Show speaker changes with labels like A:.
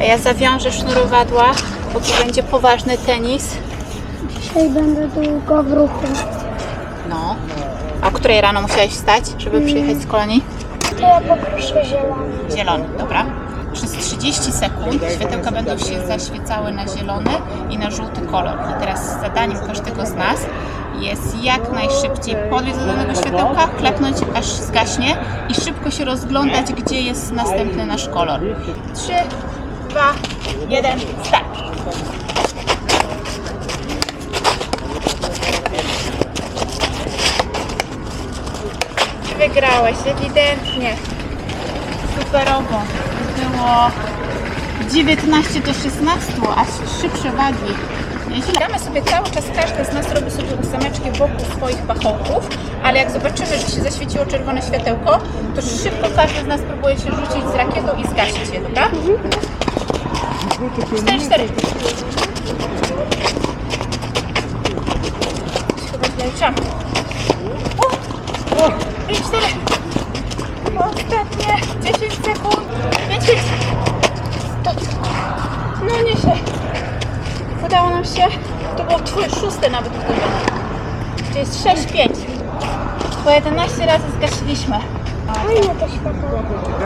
A: A ja zawiążę sznurowadła, bo tu będzie poważny tenis.
B: Dzisiaj będę długo w ruchu.
A: No. A o której rano musiałeś wstać, żeby przyjechać z kolonii?
B: To ja poproszę zielony.
A: Zielony, dobra. Przez 30 sekund światełka będą się zaświecały na zielony i na żółty kolor. I teraz zadaniem każdego z nas jest jak najszybciej podbiec do danego światełka, klepnąć aż zgaśnie i szybko się rozglądać, gdzie jest następny nasz kolor. 3, 2, 1, start! Wygrałeś, ewidentnie. Superowo. Było 19 do 16, aż trzy przewagi. Nieźle. Damy sobie cały czas, każdy z nas robi sobie ósemeczki wokół swoich pachołków, ale jak zobaczymy, że się zaświeciło czerwone światełko, to szybko każdy z nas próbuje się rzucić z rakietą i zgasić je, dobra? 4, 4. Chyba źle liczyłam. O! 5, 4. Ostatnie 10 sekund. 5, 5. To... No nie się. Udało nam się. To było twoje szóste nawet uderzenie. To jest 6, 5. Po 11 razy zgasiliśmy.
B: Fajne to światło.